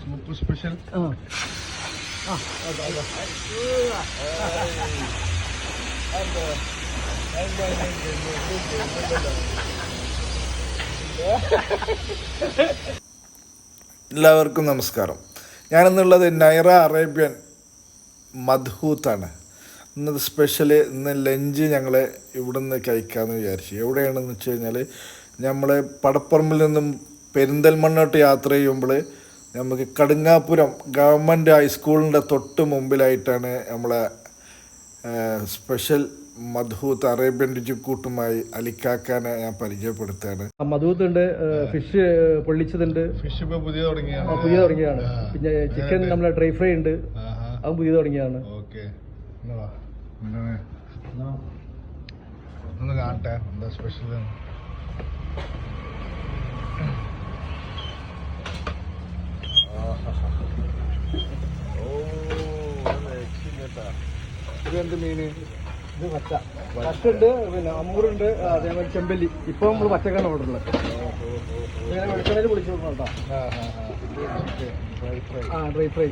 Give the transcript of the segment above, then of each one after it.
Soup special ആ ആ അതെ അതെ എല്ലാവർക്കും നമസ്കാരം. ഞാനിന്നുള്ളത് നൈറ അറേബ്യൻ മധൂത്താണ് ഇന്നത് സ്പെഷ്യൽ ഇന്ന് ലഞ്ച് ഞങ്ങൾ ഇവിടുന്ന് കഴിക്കാമെന്ന് വിചാരിച്ചു. എവിടെയാണെന്ന് വെച്ച് കഴിഞ്ഞാൽ നമ്മൾ പടപ്പറമ്പിൽ നിന്നും പെരിന്തൽമണ്ണോട്ട് യാത്ര ചെയ്യുമ്പോൾ നമുക്ക് കടുങ്ങാപുരം ഗവൺമെന്റ് ഹൈസ്കൂളിന്റെ തൊട്ട് മുമ്പിലായിട്ടാണ് നമ്മളെ സ്പെഷ്യൽ മധൂത്ത് അറേബ്യൻ രുചിക്കൂട്ടുമായി അലിക്കാക്കാനെ ഞാൻ പരിചയപ്പെടുത്തുകയാണ്. ഉണ്ട് ഫിഷ് പൊള്ളിച്ചതുണ്ട്. ഫിഷ് ഇപ്പോൾ പുതിയ തുടങ്ങിയാണ്. പുതിയ തുടങ്ങിയതാണ് പിന്നെ ചിക്കൻ നമ്മളെ ഡ്രൈ ഫ്രൈ ഉണ്ട്. അത് പുതിയ തുടങ്ങിയതാണ് ഓക്കെ. ഒന്ന് കാണട്ടെ എന്താ സ്പെഷ്യൽ ഇതെന്ത് മീന് ഇത് പച്ച. ഉണ്ട് പിന്നെ അമ്മൂറുണ്ട് അതേപോലെ ചെമ്പല്ലി. ഇപ്പൊ നമ്മൾ പച്ചക്കാണ് ഓർഡർ ഉള്ളത് ഇങ്ങനെ വെളിച്ചെണ്ണയിൽ കേട്ടോ. ആ ഡ്രൈ ഫ്രൈ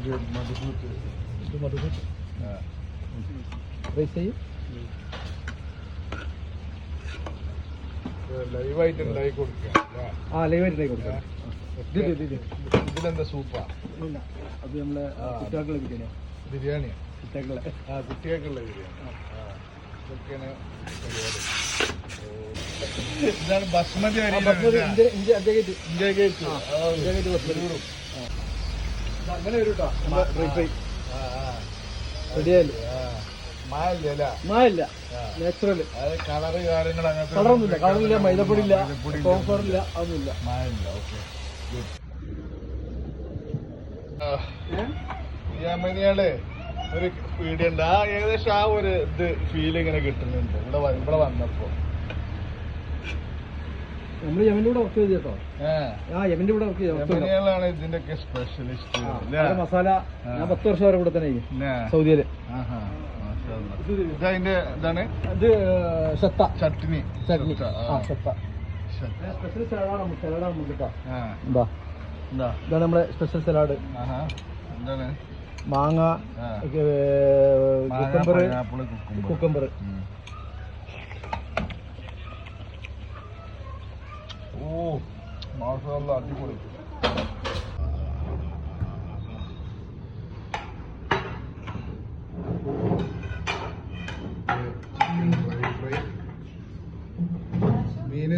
ഇത് മധുഹൂത്ത് ഇത് മധു ആ. റൈസ് ചെയ്യും. ലൈവായിട്ട് ഉണ്ടാക്കി കൊടുക്കുക. ആ ലൈവായിട്ട് കൊടുക്കാം ഇത് ഇത് ഇത് ഇത്. ഇതിലെന്താ സൂപ്പാ? അത് നമ്മളെ കുട്ടികൾക്കുള്ള ബിരിയാണി ബിരിയാണിയാ? കുട്ടികളെ ആ കുട്ടികൾക്കുള്ള ബിരിയാണി. ഇതൊക്കെയാണ് പരിപാടി. ഇതാണ് ബസ്മതി അരി ഇന്ത്യ ഗേറ്റ്. അങ്ങനെ വരും കേട്ടോ ഡ്രൈ ഫ്രൈ റെഡിയായാലും മായല്ലേ. അത് കളറ് കാര്യങ്ങൾ കളറൊന്നുമില്ല. കളറില്ല മൈദപ്പൊടി ഇല്ല മൈദപ്പൊടി ഇല്ല. കോൺഫ്ലവർ ഇല്ല അതൊന്നുമില്ല. മായല്ല. ഓക്കെ. യമനികളെ ഒരു പീടിയുണ്ട് ആ ഏകദേശം ആ ഒരു ഇത് ഫീൽ ഇങ്ങനെ കിട്ടുന്നുണ്ട്. ഇവിടെ ഇവിടെ വന്നപ്പോ. നമ്മൾ യമന്റെ കൂടെ വർക്ക് ചെയ്ത്? കേട്ടോ ആ യമന്റെ കൂടെ വർക്ക് ചെയ്തോളാണ് ഇതിന്റെ ഒക്കെ സ്പെഷ്യലിസ്റ്റ് മസാല ഞാൻ പത്ത് വർഷം വരെ കൂടെ തന്നെ സൗദിയിൽ. ഇതതിന്റെ ഇതാണ്? ഇത് ഷത്ത. ചട്ടിനി ചട്നി. ഷത്ത, ആ. ശത്ത സ്പെഷ്യൽ സലാഡാണ് നമുക്ക് സലാഡാണ് നമുക്ക് കേട്ടോ. ആ. എന്താ? എന്താ? ഇതാണ് നമ്മുടെ സ്പെഷ്യൽ സലാഡ് എന്താണ്? മാങ്ങ കുക്കമ്പർ. കുക്കമ്പർ. ഓ മാഷല്ല അടിപൊളി.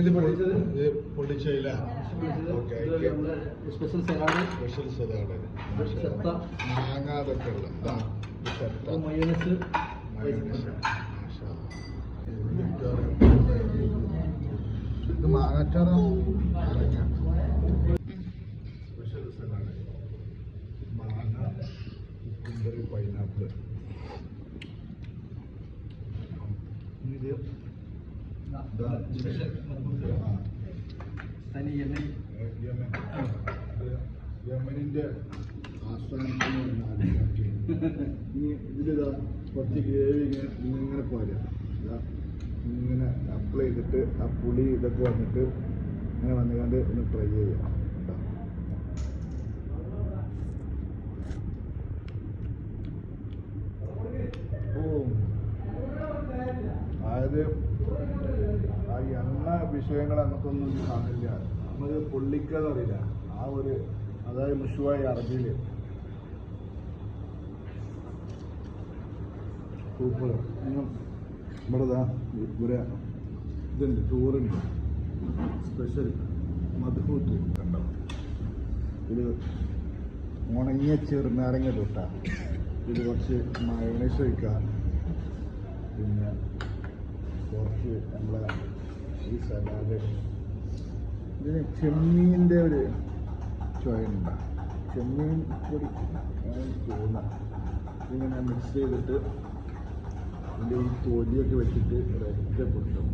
മീനിത് ഇത് okay special salad special salad shut the മാങ്ങ അതൊക്കെ ഉള്ള മയോണൈസ്. ഇത് മാങ്ങാച്ചാറോ? നാരങ്ങ. Special salad. മാങ്ങ പൈനാപ്പിൾ ഇത് ഇതാ, ആ, തനി യമനി യമൻ. ഇത് യമനിന്റെ ആസ്ഥാനത്ത് നിന്ന് ആദ്യമാക്കി. ഇനി ഇതിലിതാ കുറച്ച് ഗ്രേവി ഇങ്ങനെ ഇങ്ങനെ പോരാ ഇങ്ങനെ അപ്ലൈ ചെയ്തിട്ട് ആ പുളി ഇതൊക്കെ വന്നിട്ട് ഇങ്ങനെ വന്നുകൊണ്ട് ഒന്ന് ട്രൈ ചെയ്യാം. ഓ അതായത് ആ എണ്ണ വിഷയങ്ങൾ നമുക്കൊന്നും കാണില്ല. നമുക്ക് പൊള്ളിക്കാന്ന് അറിയില്ല ആ ഒരു അതായത് മുഷുവായി അറബിയിൽ സൂപ്പർ. ഇവിടെ ദാ ഇവിടെ ഇതുണ്ട് ചോറുണ്ട് സ്പെഷ്യൽ മധുഹൂത്ത് കണ്ടോ? ഇത് ഉണങ്ങിയ ചെറുനാരങ്ങ തൊട്ട. ഇത് കുറച്ച് മയോണൈസ് വയ്ക്കുക പിന്നെ കുറച്ച് നമ്മളെ ഇതിന് ചെമ്മീന്റെ ഒരു ചുവയുണ്ട് ചെമ്മീൻ പൊടി ചൂണ്ട ഇതിങ്ങനെ മിക്സ് ചെയ്തിട്ട് ഇതിന്റെ ഈ തൊലിയൊക്കെ വെച്ചിട്ട് ഒരൊറ്റ പൊട്ടും.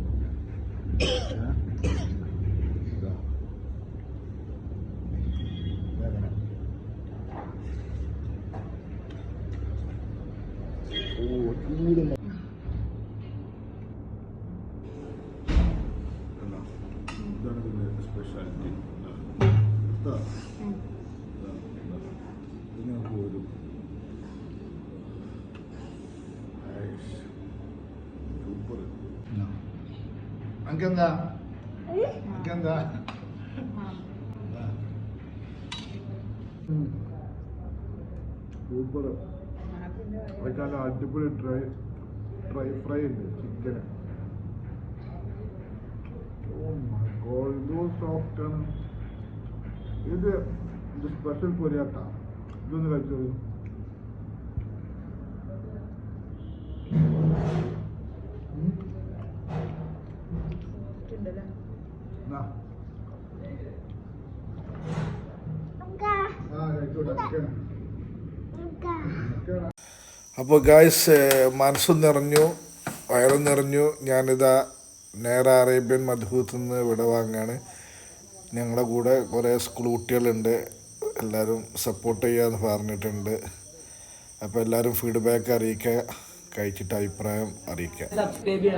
എനിക്കെന്താ എനിക്കെന്താ സൂപ്പർ. അതൊക്കെ അടിപൊളി ഡ്രൈ ഡ്രൈ ഫ്രൈ ഉണ്ട് chicken oh my god soft ആണ്. ഇത് ഇത് സ്പെഷ്യൽ പൊരിയാട്ട ഇതൊന്ന് കഴിച്ചത് അപ്പോൾ ഗായ്സ് മനസ്സും നിറഞ്ഞു വയറും നിറഞ്ഞു. ഞാനിതാ നേരെ അറേബ്യൻ മധുഹൂത്ത് നിന്ന് ഇവിടെ വാങ്ങാണ് ഞങ്ങളുടെ കൂടെ കുറേ സ്കൂൾ കുട്ടികളുണ്ട്. എല്ലാവരും സപ്പോർട്ട് ചെയ്യാമെന്ന് പറഞ്ഞിട്ടുണ്ട്. അപ്പോൾ എല്ലാവരും ഫീഡ്ബാക്ക് അറിയിക്കുക കഴിച്ചിട്ട് അഭിപ്രായം അറിയിക്കാം. സബ്സ്ക്രൈബ്